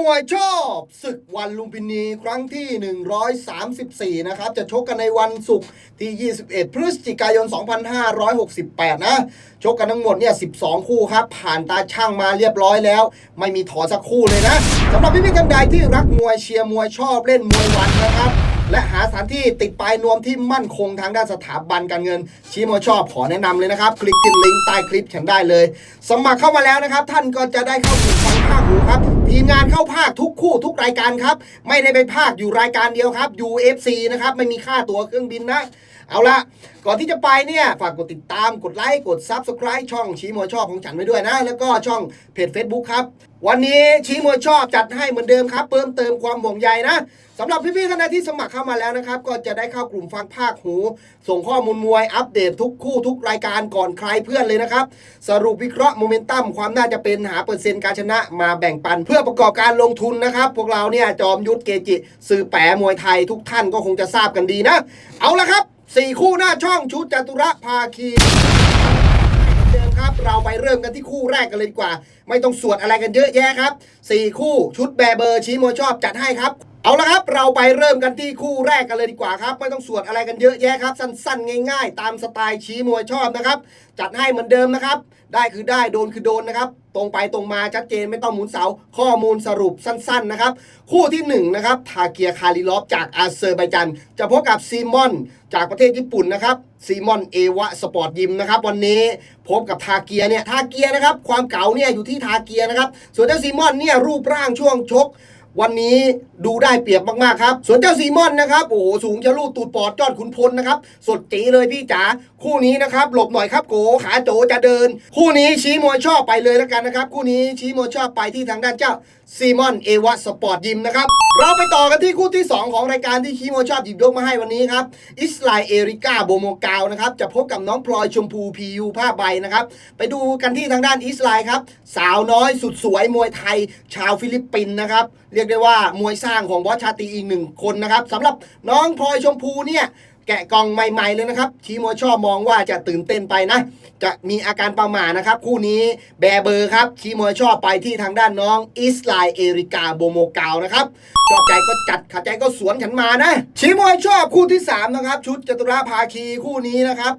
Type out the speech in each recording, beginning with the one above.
มวยชอบศึกวันลุมพินีครั้งที่ 134 นะครับ จะชกกันในวันศุกร์ที่ 21 พฤศจิกายน 2568 นะ ชกกันทั้งหมดเนี่ย 12 คู่ครับ ผ่านตาช่างมาเรียบร้อยแล้ว ไม่มีถอสักคู่เลยนะสำหรับพี่พี่ๆท่านใดที่รักมวยเชียร์มวยชอบเล่นมวยวันนะครับและหาสถานที่ติดปลายนวมที่มั่นคงทางด้านสถาบันการเงิน ชี้มวยชอบขอแนะนำเลยนะครับ คลิกที่ลิงก์ใต้คลิปฉันได้เลย สมัครเข้ามาแล้วนะครับ ท่านก็จะได้เข้าถึงฟังภาคหูครับ ทีมงานเข้าภาคทุกคู่ทุกรายการครับ ไม่ได้ไปภาคอยู่รายการเดียวครับ UFC นะครับไม่มีค่าตั๋วเครื่องบินนะเอาละก่อนที่จะไปเนี่ย ฝากกดติดตามกดไลค์กด Subscribe ช่องชี้มวยชอบของฉันไว้ด้วยนะ แล้วก็ช่องเพจ Facebook ครับ วันนี้ชี้มวยชอบจัดให้เหมือนเดิมครับ เพิ่มเติมความห่วงใยนะสำหรับพี่ๆท่านใดที่สมัครเข้ามาแล้วนะครับ ก็จะได้เข้ากลุ่มฟังภาคหู ส่งข้อมูลมวยอัปเดตทุกคู่ทุกรายการก่อนใครเพื่อนเลยนะครับ สรุปวิเคราะห์โมเมนตัมความน่าจะเป็นหาเปอร์เซ็นต์การชนะมาแบ่งปันเพื่อประกอบการลงทุนนะครับ พวกเราเนี่ยจอมยุทธเกจิ สื่อแปรมวยไทยทุกท่านก็คงจะทราบกันดีนะ เอาละครับสี่คู่หน้าช่องชุดจตุรภาคีเดิมครับ เราไปเริ่มกันที่คู่แรกกันเลยดีกว่า ไม่ต้องสวดอะไรกันเยอะแยะครับสี่คู่ชุดแบร์เบอร์ชี้มวยชอบจัดให้ครับ เอาละครับ เราไปเริ่มกันที่คู่แรกกันเลยดีกว่าครับ ไม่ต้องสวดอะไรกันเยอะแยะครับ สั้นๆ ง่าย ๆ ตามสไตล์ชี้มวยชอบนะครับ จัดให้เหมือนเดิมนะครับ ได้คือได้โดนคือโดนนะครับ ตรงไปตรงมาชัดเจนไม่ต้องหมุนเสา ข้อมูลสรุปสั้นๆนะครับ คู่ที่หนึ่งนะครับทาเกียคาริลอฟจากอาเซอร์ไบจันจะพบกับซีมอนจากประเทศญี่ปุ่นนะครับซีมอนเอวะสปอร์ตยิมนะครับวันนี้พบกับทาเกียเนี่ยทาเกียนะครับความเก๋าเนี่ยอยู่ที่ทาเกียนะครับส่วนเจ้าซีมอนเนี่ยรูปร่างช่วงชก วันนี้ดูได้เปรียบมากๆครับ ส่วนเจ้าซีมอนนะครับ โอ้โห สูงจะลูดตูดปอดจอดขุนพลนะครับ สดจีเลยพี่จ๋า คู่นี้นะครับ หลบหน่อยครับโกขาโจจะเดิน คู่นี้ชี้มวยชอบไปเลยแล้วกันนะครับ คู่นี้ชี้มวยชอบไปที่ทางด้านเจ้าซีมอนเอวะสปอร์ตยิมนะครับ เราไปต่อกันที่คู่ที่ 2 ของรายการที่ชี้มวยชอบหยิบยกมาให้วันนี้ครับ อิสไลเอริก้าโบโมกาวนะครับ จะพบกับน้องพลอยชมพูพียูผ้าใบนะครับ ไปดูกันที่ทางด้านอิสไลครับ สาวน้อยสุดสวยมวยไทย ชาวฟิลิปปินส์นะครับเรียกได้ว่ามวยสร้างของบอสชาตรีอีกหนึ่งคนนะครับสำหรับน้องพลอยชมพูเนี่ยแกะกล่องใหม่ๆเลยนะครับชีโมวยชอบมองว่าจะตื่นเต้นไปนะ จะมีอาการประหม่านะครับ คู่นี้แบเบอร์ครับชีโมวยชอบไปที่ทางด้านน้องอิสไลเอริกาโบโมกาวนะครับชอบใจก็จัดขัดใจก็สวนฉันมานะชีโมวยชอบคู่ที่ 3 นะครับ ชุดจตุราภาคีคู่นี้นะครับ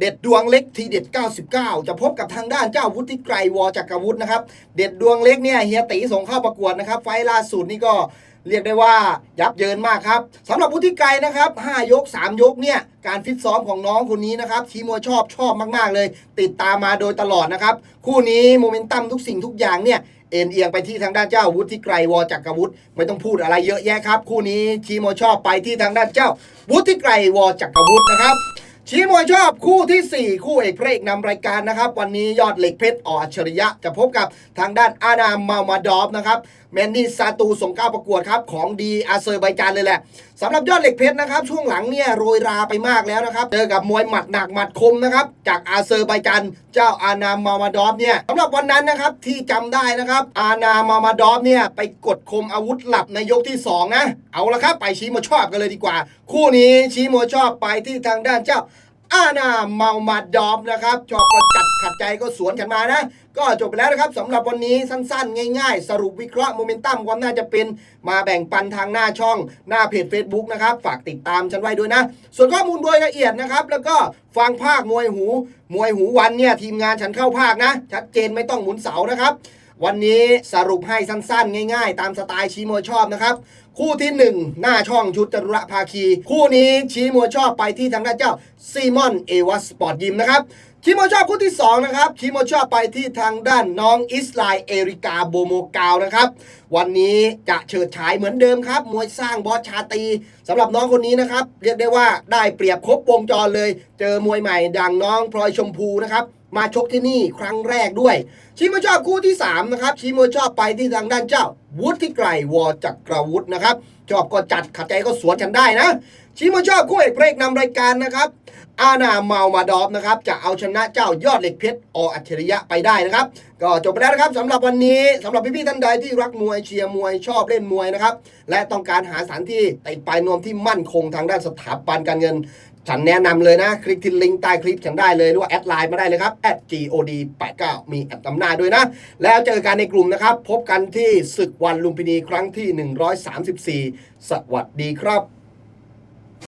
เด็ดดวงเล็กทีเด็ด 99 จะพบกับทางด้านเจ้าวุฒิไกรวอจักรวุฒินะครับ เด็ดดวงเล็กเนี่ยเฮียตีส่งเข้าประกวดนะครับ ไฟล่าสุดนี่ก็เรียกได้ว่ายับเยินมากครับสำหรับวุฒิไกรนะครับ 5 ยก 3 ยกเนี่ย การฟิตซ้อมของน้องคนนี้นะครับทีมัวชอบชอบมากๆเลย ติดตามมาโดยตลอดนะครับ คู่นี้โมเมนตัมทุกสิ่งทุกอย่างเนี่ยเอ็นเอียงไปที่ทางด้านเจ้าวุฒิไกรวอจักรวุฒิไม่ต้องพูดอะไรเยอะแยะครับ คู่นี้ทีมวยชอบไปที่ทางด้านเจ้า วุฒิไกรวอจักรวุฒินะครับ ชี้มวยชอบคู่ทีสี่ 4 คู่เอกพระเอกนำรายการนะครับ วันนี้ยอดเหล็กเพชรออัจฉริยะ จะพบกับทางด้านอาณามมามาดอฟนะครับ แมนนี่ซาตูส่งก้าประกวดครับของดีอาเซอร์ไบจานเลยแหละสำหรับยอดเหล็กเพชรนะครับ ช่วงหลังเนี่ยโรยราไปมากแล้วนะครับเจอกับมวยหมัดหนักหมัดคมนะครับจากอาเซอร์ไบจันเจ้าอาณามามาดอฟเนี่ยสำหรับวันนั้นนะครับที่จำได้นะครับอาณามามาดอฟเนี่ยไปกดคมอาวุธหลับในยกที่สองนะ เอาละครับ ไปชี้มาชอบกันเลยดีกว่า คู่นี้ชี้มาชอบไปที่ทางด้านเจ้า อาณาเมามาดอมนะครับชอบก็จัดขัดใจก็สวนกันมานะ ก็จบไปแล้วนะครับสำหรับวันนี้สั้นๆ ง่ายๆ สรุปวิเคราะห์โมเมนตัมความน่าจะเป็นมาแบ่งปันทางหน้าช่อง หน้าเพจ Facebook นะครับ ฝากติดตามฉันไว้ด้วยนะ ส่วนข้อมูลโดยละเอียดนะครับ แล้วก็ฟังภาคมวยหู มวยหูวันเนี่ยทีมงานฉันเข้าภาคนะชัดเจนไม่ต้องหมุนเสานะครับ วันนี้สรุปให้สั้นๆ ง่ายๆ ตามสไตล์ชีมวยชอบนะครับ คู่ที่ 1 หน้าช่องชุดจรุระภาคี คู่นี้ชีมวยชอบไปที่ทางด้านเจ้าซีมอนเอวัสสปอร์ตยิมนะครับชีโมชอบคู่ที่ 2 นะครับชีโมชอบไปที่ทางด้านน้องอิสไลเอริกาโบโมกาวนะครับ วันนี้จะเฉิดฉายเหมือนเดิมครับ มวยสร้างบอสชาตีสำหรับน้องคนนี้นะครับ เรียกได้ว่าได้เปรียบครบวงจรเลย เจอมวยใหม่ดังน้องพลอยชมพูนะครับ มาชกที่นี่ครั้งแรกด้วย ชิโมชอบคู่ที่ 3 นะครับ ชิโมชอบไปที่ทางด้านเจ้า วุฒิไกรวอจักรวุฒินะครับ ชอบก็จัดขัดใจก็สวนกันได้นะ ชิโมชอบคู่เอกเพลกนำรายการนะครับ อาณาเมามาดอฟนะครับ จะเอาชนะเจ้ายอดเหล็กเพชรออัจฉริยะไปได้นะครับ ก็จบไปแล้วนะครับสำหรับวันนี้สำหรับพี่ๆท่านใดที่รักมวยเชียร์มวยชอบเล่นมวยนะครับและต้องการหาสถานที่ติดปลายนวมที่มั่นคงทางด้านสถาบันการเงิน ฉันแนะนำเลยนะ คลิกที่ลิงก์ใต้คลิปฉันได้เลยหรือว่าแอดไลน์มาได้เลยครับ @god 8 9 มีแอดตำหน้าด้วยนะ แล้วเจอกันในกลุ่มนะครับ พบกันที่ศึกวันลุมพินีครั้งที่ 134 สวัสดีครับ